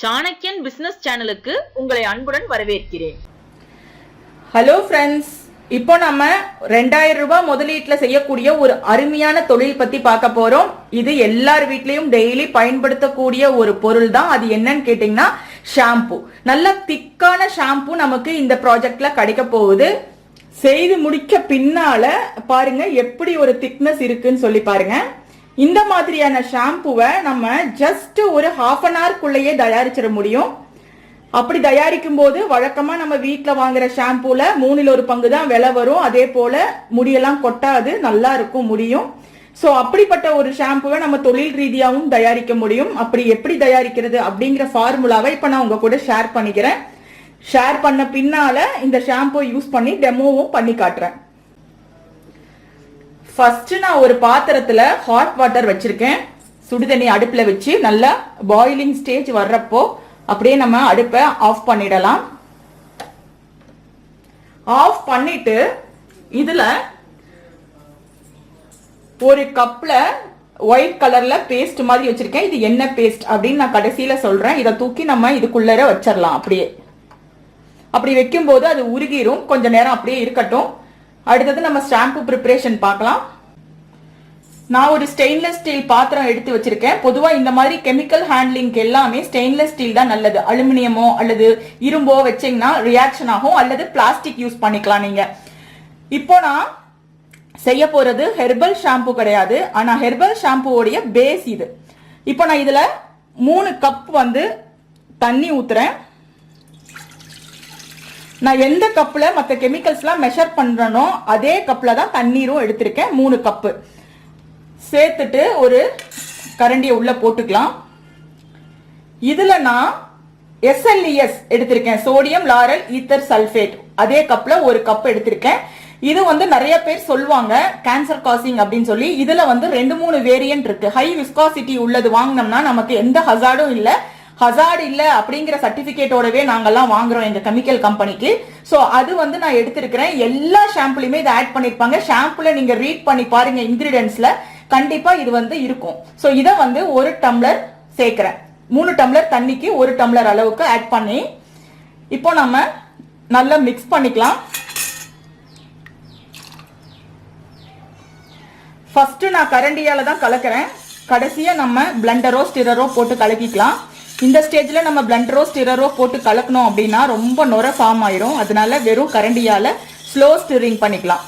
சாணக்கியன் business சேனலுக்கு உங்களை அன்புடன் வரவேற்கிறேன். ஹலோ ஃப்ரெண்ட்ஸ் இப்போ நம்ம ரெண்டாயிரம் ரூபாய் முதலீட்டில் செய்யக்கூடிய ஒரு அருமையான தொழில் பத்தி பார்க்க போறோம். இது எல்லார் வீட்லயும் டெய்லி பயன்படுத்தக்கூடிய ஒரு பொருள் தான். அது என்னன்னு கேட்டீங்கன்னா ஷாம்பு நல்ல திக்கான ஷாம்பு நமக்கு இந்த ப்ராஜெக்ட்ல கிடைக்க போகுது. செய்து முடிக்க பின்னால பாருங்க எப்படி ஒரு திக்னஸ் இருக்குன்னு சொல்லி பாருங்க. இந்த மாதிரியான ஷாம்புவை நம்ம ஜஸ்ட் ஒரு ஹாஃப் அன் ஹவர்க்குள்ளேயே தயாரிச்சிட முடியும். அப்படி தயாரிக்கும் போது வழக்கமா நம்ம வீட்டில் வாங்குற ஷாம்பூல மூணில் ஒரு பங்கு தான் விலை வரும். அதே போல முடியெல்லாம் கொட்டாது நல்லா இருக்கும் முடியும். ஸோ அப்படிப்பட்ட ஒரு ஷாம்புவை நம்ம தொழில் ரீதியாகவும் தயாரிக்க முடியும். அப்படி எப்படி தயாரிக்கிறது அப்படிங்கிற ஃபார்முலாவை இப்போ நான் உங்க கூட ஷேர் பண்ணிக்கிறேன். ஷேர் பண்ண பின்னால இந்த ஷாம்பு யூஸ் பண்ணி டெமோவும் பண்ணி காட்டுறேன். ஃபர்ஸ்ட் நான் ஒரு பாத்திரத்துல ஹாட் வாட்டர் வச்சிருக்கேன். சுடுதண்ணி அடுப்புல வச்சு நல்லா பாயிலிங் ஸ்டேஜ் வர்றப்போ அப்படியே நம்ம அடுப்பை ஆஃப் பண்ணிடலாம். ஆஃப் பண்ணிட்டு இதுல ஒரு கப்ல ஒயிட் கலர்ல பேஸ்ட் மாதிரி வச்சிருக்கேன். இது என்ன பேஸ்ட் அப்படின்னு நான் கடைசியில சொல்றேன். இதை தூக்கி நம்ம இதுக்குள்ளர வச்சிடலாம் அப்படியே. அப்படி வைக்கும்போது அது உருகிரும். கொஞ்ச நேரம் அப்படியே இருக்கட்டும். அடுத்தது நம்ம ஷாம்பு ப்ரிப்பரேஷன் பார்க்கலாம். நான் ஒரு ஸ்டெயின்லெஸ் ஸ்டீல் பாத்திரம் எடுத்து வச்சிருக்கேன். பொதுவா இந்த மாதிரி கெமிக்கல் ஹேண்ட்லிங்க்கு எல்லாமே ஸ்டெயின்லெஸ் ஸ்டீல் தான் நல்லது. அலுமினியமோ அல்லது இரும்போ வச்சீங்கன்னா ரியாக்ஷன் ஆகும். அல்லது பிளாஸ்டிக் யூஸ் பண்ணிக்கலாம் நீங்க. இப்போ நான் செய்ய போறது ஹெர்பல் ஷாம்பு கிடையாது. ஆனா ஹெர்பல் ஷாம்புவோடைய பேஸ் இது. இப்போ நான் இதுல மூணு கப் வந்து தண்ணி ஊத்துறேன். நான் எந்த கப்பில் மற்ற கெமிக்கல்ஸ்லாம் மெஷர் பண்ணுறனோ அதே கப்பில் தான் தண்ணீரும் எடுத்திருக்கேன். மூணு கப்பு சேர்த்துட்டு ஒரு கரண்டியை உள்ள போட்டுக்கலாம். இதுல நான் எஸ்எல்இஎஸ் எடுத்திருக்கேன். சோடியம் லாரல் ஈத்தர் சல்ஃபேட் அதே கப்ல ஒரு கப் எடுத்திருக்கேன். இது வந்து நிறைய பேர் சொல்லுவாங்க கேன்சர் காசிங் அப்படின்னு சொல்லி. இதுல வந்து ரெண்டு மூணு வேரியன்ட் இருக்கு. ஹை விஸ்காசிட்டி உள்ளது வாங்கினோம்னா நமக்கு எந்த ஹசார்டும் இல்ல. ஹசார்ட் இல்ல அப்படிங்கிற சர்டிபிகேட்டோடவே நாங்கெல்லாம் வாங்குறோம் எங்க கெமிக்கல் கம்பெனிக்கு சோ அது வந்து நான் எடுத்திருக்கிறேன். எல்லா ஷாம்புலயுமே இதை ஆட் பண்ணிருப்பாங்க. ஷாம்புல நீங்க ரீட் பண்ணி பாருங்க இன்கிரீடியன்ஸ்ல கண்டிப்பா இது வந்து இருக்கும். சோ இதை வந்து ஒரு டம்ளர் சேர்க்கிறேன். மூணு டம்ளர் தண்ணிக்கு ஒரு டம்ளர் அளவுக்கு ஆட் பண்ணி இப்போ நம்ம நல்லா மிக்ஸ் பண்ணிக்கலாம். ஃபர்ஸ்ட் நான் கரண்டியால தான் கலக்கிறேன். கடைசியா நம்ம பிளண்டரோ ஸ்டிரரோ போட்டு கலக்கிக்கலாம். இந்த ஸ்டேஜ்ல நம்ம பிளண்டரோ ஸ்டிரரோ போட்டு கலக்கணும் அப்படின்னா ரொம்ப நுர ஃபார்ம் ஆயிரும். அதனால வெறும் கரண்டியால ஸ்லோ ஸ்டிரிங் பண்ணிக்கலாம்.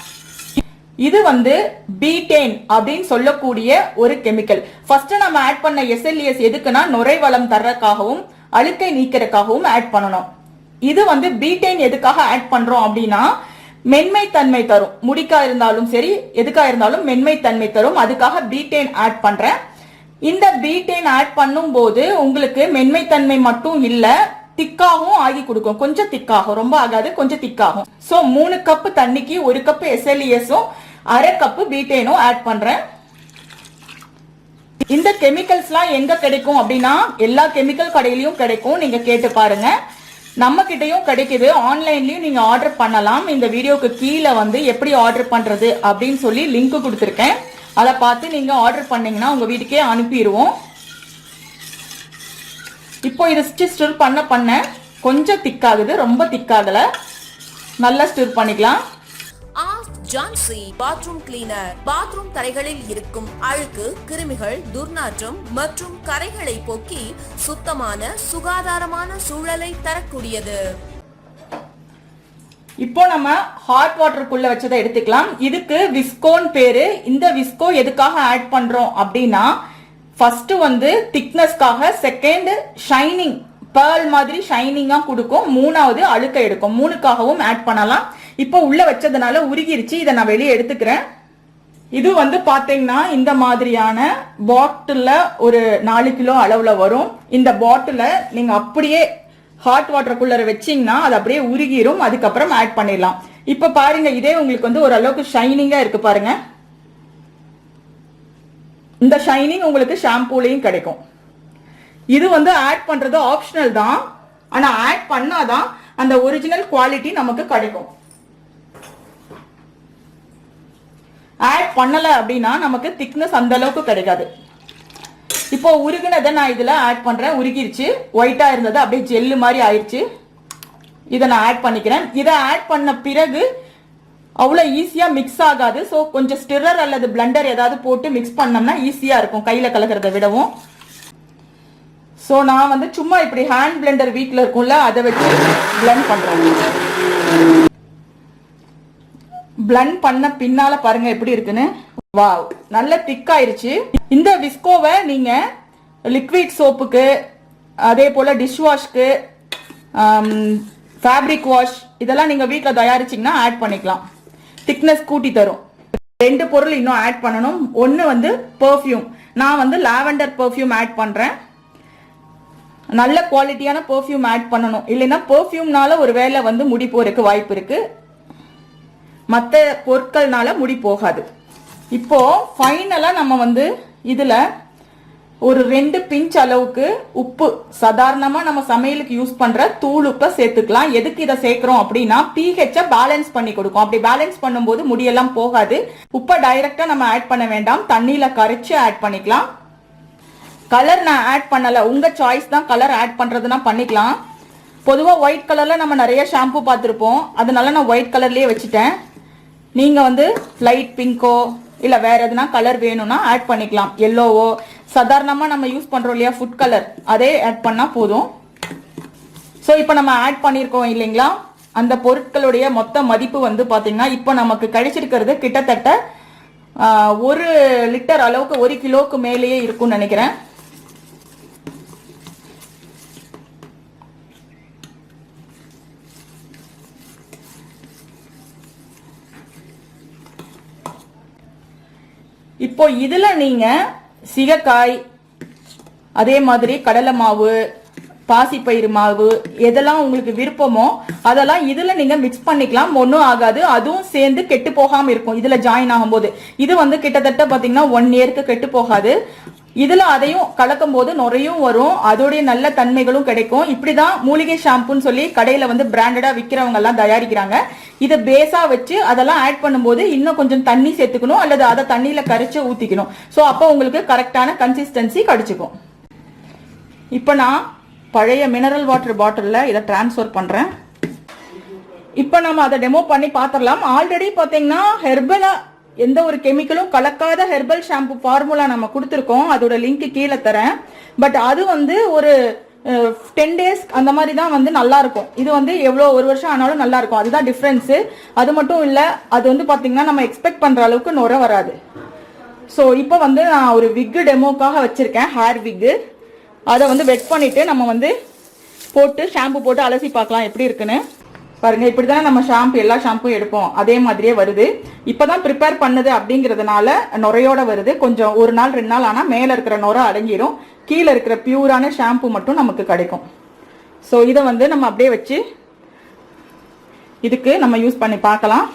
இது வந்து பீட்டேன் அப்படின்னு சொல்லக்கூடிய ஒரு கெமிக்கல் ஃபர்ஸ்ட் நம்ம ஆட் பண்ண எஸ்எல்இஎஸ் எதுக்குன்னா நுரை வளம் தர்றதுக்காகவும் அழுக்கை நீக்கிறதுக்காகவும் ஆட் பண்ணணும். இது வந்து பீட்டேன் எதுக்காக ஆட் பண்றோம் அப்படின்னா மென்மை தன்மை தரும். முடிக்கா இருந்தாலும் சரி எதுக்கா இருந்தாலும் மென்மை தன்மை தரும். அதுக்காக பீட்டேன் ஆட் பண்றேன். இந்த பீட்டேன் ஆட் பண்ணும்போது உங்களுக்கு மென்மை தன்மை மட்டும் இல்ல திக்காகவும் ஆகி கொடுக்கும். கொஞ்சம் திக்காகும். ரொம்ப ஆகாது கொஞ்சம் திக்காகும். சோ மூணு கப் தண்ணிக்கு ஒரு கப் எஸ்எல்இஎஸும் அரை கப்பு பீட்டேனும் ஆட் பண்றேன். இந்த கெமிக்கல்ஸ்லாம் எங்க கிடைக்கும் அப்படின்னா எல்லா கெமிக்கல் கடையிலயும் கிடைக்கும். நீங்க கேட்டு பாருங்க. நம்ம கிட்டயும் கிடைக்குது. ஆன்லைன்லயும் நீங்க ஆர்டர் பண்ணலாம். இந்த வீடியோக்கு கீழே வந்து எப்படி ஆர்டர் பண்றது அப்படின்னு சொல்லி லிங்க் கொடுத்துருக்கேன். அதை பார்த்து நீங்க ஆர்டர் பண்ணீங்கன்னா உங்க வீட்டுக்கே அனுப்பிடுவோம். இப்போ இது ஸ்டிர் பண்ண பண்ண கொஞ்சம் திக்காகுது ரொம்ப திக்காகல நல்லா ஸ்டிர் பண்ணிக்கலாம். ஜான்சி பாத்ரூம் கிளீனர். பாத்ரூம் தரைகளில் இருக்கும் அழுக்கு கிருமிகள் துர்நாற்றம் மற்றும் கரைகளை போக்கி சுத்தமான சுகாதாரமான சூழலை தரக்கூடியது. இப்போ நம்ம ஹாட் வாட்டருக்குள்ள வச்சதை எடுத்துக்கலாம். இதுக்கு விஸ்கோன் பேரு. இந்த விஸ்கோ எதுக்காக ஆட் பண்றோம் அப்படின்னா ஃபர்ஸ்ட் வந்து திக்னஸ்க்காக செகண்ட் ஷைனிங் பேர்ல் மாதிரி ஷைனிங்காக கொடுக்கும். மூணாவது அழுக்க எடுக்கும். மூணுக்காகவும் ஆட் பண்ணலாம். இப்போ உள்ள வச்சதுனால உருகிருச்சு. இதை நான் வெளியே எடுத்துக்கிறேன். இது வந்து பாத்தீங்கன்னா இந்த மாதிரியான பாட்டில ஒரு நாலு கிலோ அளவுல வரும். இந்த பாட்டில நீங்க அப்படியே ஹாட் வாட்டர் குள்ளர வச்சீங்கன்னா அது அப்படியே உருகிரும். அதுக்கப்புறம் ஆட் பண்ணிடலாம். இப்ப பாருங்க இதே உங்களுக்கு வந்து ஓரளவுக்கு ஷைனிங்கா இருக்கு பாருங்க. இந்த ஷைனிங் உங்களுக்கு ஷாம்பூலையும் கிடைக்கும். இது வந்து ஆட் பண்றது ஆப்ஷனல் தான். ஆனா ஆட் பண்ணாதான் அந்த ஒரிஜினல் குவாலிட்டி நமக்கு கிடைக்கும். ஆட் பண்ணலை அப்படின்னா நமக்கு திக்னஸ் அந்த அளவுக்கு கிடைக்காது. இப்போ உருகினதை உருகுனதை நான் இதில் ஆட் பண்ணுறேன் உருகிருச்சு. ஒயிட்டாக இருந்தது. அப்படியே ஜெல்லு மாதிரி ஆயிடுச்சு இதை நான் ஆட் பண்ணிக்கிறேன். இதை ஆட் பண்ண பிறகு அவ்வளோ ஈஸியாக மிக்ஸ் ஆகாது. ஸோ கொஞ்சம் ஸ்டிரர் அல்லது பிளண்டர் ஏதாவது போட்டு மிக்ஸ் பண்ணோம்னா ஈஸியாக இருக்கும். கையில் கலக்கிறத விடவும். ஸோ நான் வந்து சும்மா இப்படி ஹேண்ட் பிளெண்டர் வீட்டில் இருக்கும்ல அதை வச்சு பிளெண்ட் பண்ணுறேன் பிளண்ட் பண்ண பின்னால பாருங்க எப்படி இருக்குன்னு. வாவ் நல்ல திக் ஆயிருச்சு. இந்த விஸ்கோவை நீங்க லிக்விட் சோப்புக்கு அதே போல டிஷ் வாஷ்க்கு ஃபேப்ரிக் வாஷ் இதெல்லாம் நீங்க வீட்டில் தயாரிச்சீங்கன்னா ஆட் பண்ணிக்கலாம். திக்னஸ் கூட்டி தரும். ரெண்டு பொருள் இன்னும் ஆட் பண்ணணும். ஒன்று வந்து பெர்ஃப்யூம் நான் வந்து லாவெண்டர் பர்ஃப்யூம் ஆட் பண்ணுறேன் நல்ல குவாலிட்டியான பெர்ஃப்யூம் ஆட் பண்ணணும். இல்லைன்னா பர்ஃப்யூம்னால ஒரு வேலை வந்து முடி போறதுக்கு வாய்ப்பு இருக்குது மற்ற பொருட்கள்னால முடி போகாது. இப்போ ஃபைனலா நம்ம வந்து இதுல ஒரு ரெண்டு பிஞ்ச் அளவுக்கு உப்பு சாதாரணமா நம்ம சமையலுக்கு யூஸ் பண்ற தூள் உப்பை சேர்த்துக்கலாம். எதுக்கு இதை சேர்க்கிறோம் அப்படின்னா pH பேலன்ஸ் பண்ணி கொடுக்கும். அப்படி பேலன்ஸ் பண்ணும்போது முடியெல்லாம் போகாது. உப்பை டைரக்டா நம்ம ஆட் பண்ண வேண்டாம். தண்ணியில கரைச்சு ஆட் பண்ணிக்கலாம். கலர் நான் ஆட் பண்ணல. உங்க சாய்ஸ் தான் கலர் ஆட் பண்றதுனா பண்ணிக்கலாம். பொதுவாக ஒயிட் கலர்ல நம்ம நிறைய ஷாம்பு பார்த்துருப்போம். அதனால நான் ஒயிட் கலர்லயே வச்சுட்டேன். நீங்க வந்து லைட் பிங்கோ இல்ல வேற எதுனா கலர் வேணும்னா ஆட் பண்ணிக்கலாம். எல்லோவோ சாதாரணமா நம்ம யூஸ் பண்றோம் இல்லையா ஃபுட் கலர் அதே ஆட் பண்ணா போதும். ஸோ இப்போ நம்ம ஆட் பண்ணியிருக்கோம் இல்லைங்களா? அந்த பொருட்களுடைய மொத்த மதிப்பு வந்து பாத்தீங்கன்னா இப்போ நமக்கு கிடைச்சிருக்கிறது கிட்டத்தட்ட ஒரு லிட்டர் அளவுக்கு ஒரு கிலோவுக்கு மேலேயே இருக்கும்னு நினைக்கிறேன். இப்போ இதுல நீங்க சிகக்காய் அதே மாதிரி கடலை மாவு பாசிப்பயிறு மாவு எதெல்லாம் உங்களுக்கு விருப்பமோ அதெல்லாம் இதுல நீங்க மிக்ஸ் பண்ணிக்கலாம். ஒன்றும் ஆகாது. அதுவும் சேர்ந்து கெட்டு போகாம இருக்கும். இதுல ஜாயின் ஆகும்போது. இது வந்து கிட்டத்தட்ட பாத்தீங்கன்னா ஒன் இயர்க்கு கெட்டு போகாது. இதுல அதையும் கலக்கும் போது நுரையும் வரும். அதோடைய நல்ல தன்மைகளும் கிடைக்கும். இப்படிதான் மூலிகை ஷாம்புன்னு சொல்லி கடையில வந்து பிராண்டடா விற்கிறவங்க எல்லாம் தயாரிக்கிறாங்க. இதை பேஸா வச்சு அதெல்லாம் ஆட் பண்ணும்போது இன்னும் கொஞ்சம் தண்ணி சேர்த்துக்கணும் அல்லது அதை தண்ணியில கரைச்சு ஊத்திக்கணும். சோ அப்போ உங்களுக்கு கரெக்டான கன்சிஸ்டன்சி கிடைச்சிக்கும். இப்போ நான் பழைய மினரல் வாட்டர் பாட்டில்ல இதை டிரான்ஸ்ஃபர் பண்றேன். இப்போ நம்ம அதை டெமோ பண்ணி பார்த்துடலாம். ஆல்ரெடி பார்த்தீங்கன்னா ஹெர்பலா எந்த ஒரு கெமிக்கலும் கலக்காத ஹெர்பல் ஷாம்பு ஃபார்முலா நம்ம கொடுத்துருக்கோம். அதோட லிங்க் கீழே தரேன். பட் அது வந்து ஒரு டென் டேஸ் அந்த மாதிரி தான் வந்து நல்லா இருக்கும். இது வந்து எவ்வளோ ஒரு வருஷம் ஆனாலும் நல்லா இருக்கும். அதுதான் டிஃப்ரென்ஸு அது மட்டும் இல்லை அது வந்து பார்த்தீங்கன்னா நம்ம எக்ஸ்பெக்ட் பண்ணுற அளவுக்கு நுர வராது. ஸோ இப்போ வந்து நான் ஒரு விக்கு டெமோக்காக வச்சுருக்கேன். ஹேர் விக்கு அதை வந்து வெட் பண்ணிவிட்டு நம்ம வந்து போட்டு ஷாம்பு போட்டு அலசி பார்க்கலாம் எப்படி இருக்குன்னு. பாருங்க இப்படி தான் நம்ம ஷாம்பு எல்லா ஷாம்பும் எடுப்போம். அதே மாதிரியே வருது. இப்போதான் ப்ரிப்பேர் பண்ணுது அப்படிங்கிறதுனால நுரையோட வருது. கொஞ்சம் ஒரு நாள் ரெண்டு நாள் ஆனால் மேலே இருக்கிற நுரை அடங்கிடும் கீழே இருக்கிற பியூரான ஷாம்பு மட்டும் நமக்கு கிடைக்கும். ஸோ இதை வந்து நம்ம அப்படியே வச்சு இதுக்கு நம்ம யூஸ் பண்ணி பார்க்கலாம்.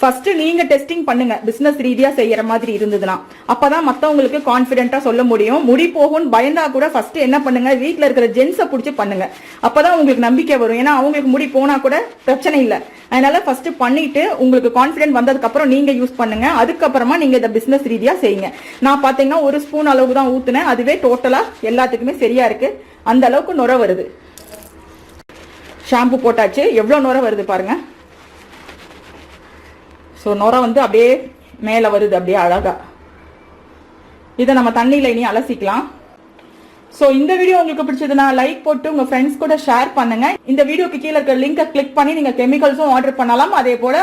ஃபர்ஸ்ட் நீங்க டெஸ்டிங் பண்ணுங்க. பிசினஸ் ரீதியா செய்யற மாதிரி இருந்ததுன்னா. அப்பதான் மத்தவங்களுக்கு கான்பிடென்ட்டா சொல்ல முடியும். முடி போகும்னு பயந்தா கூட ஃபர்ஸ்ட் என்ன பண்ணுங்க? வீட்ல இருக்கிற ஜென்ஸை பிடிச்சி பண்ணுங்க. அப்பதான் உங்களுக்கு நம்பிக்கை வரும். ஏன்னா அவங்களுக்கு முடி போனா கூட பிரச்சனை இல்லை. அதனால ஃபர்ஸ்ட் பண்ணிட்டு உங்களுக்கு கான்பிடென்ட் வந்ததுக்கு அப்புறம் நீங்க யூஸ் பண்ணுங்க. அதுக்கப்புறமா நீங்க இதை பிசினஸ் ரீதியா செய்யுங்க. நான் பாத்தீங்கன்னா ஒரு ஸ்பூன் அளவுக்கு தான் ஊத்துனேன். அதுவே டோட்டலா எல்லாத்துக்குமே சரியா இருக்கு. அந்த அளவுக்கு நுர வருது. ஷாம்பு போட்டாச்சு. எவ்வளவு நுர வருது பாருங்க. ஸோ நுரை வந்து அப்படியே மேலே வருது அப்படியே அழகாக இதை நம்ம தண்ணியில் இனி அலசிக்கலாம். ஸோ இந்த வீடியோ உங்களுக்கு பிடிச்சதுன்னா லைக் போட்டு உங்கள் ஃப்ரெண்ட்ஸ் கூட ஷேர் பண்ணுங்க. இந்த வீடியோக்கு கீழே இருக்க லிங்கை கிளிக் பண்ணி நீங்கள் கெமிக்கல்ஸும் ஆர்டர் பண்ணலாம். அதே போல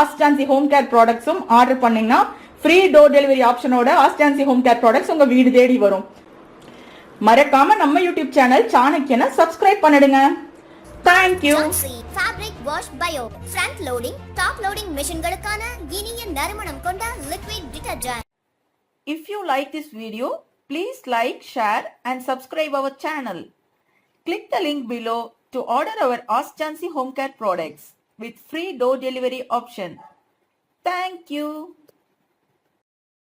ஆஸ்டான்சி ஹோம் கேர் ப்ராடக்ட்ஸும் ஆர்டர் பண்ணிங்கன்னா ஃப்ரீ டோர் டெலிவரி ஆப்ஷனோட ஆஸ்டான்சி ஹோம் கேர் ப்ராடக்ட்ஸ் உங்கள் வீடு தேடி வரும். மறக்காம நம்ம யூடியூப் சேனல் சாணக்கியனை சப்ஸ்கிரைப் பண்ணிடுங்க. Thank you Jhansi fabric wash bio front loading top loading மெஷின்களுக்கான இனிய நறுமணம் கொண்ட liquid detergent If you like this video, please like, share and subscribe our channel. Click the link below to order our Ask Jansi Home Care products with free door delivery option. Thank you.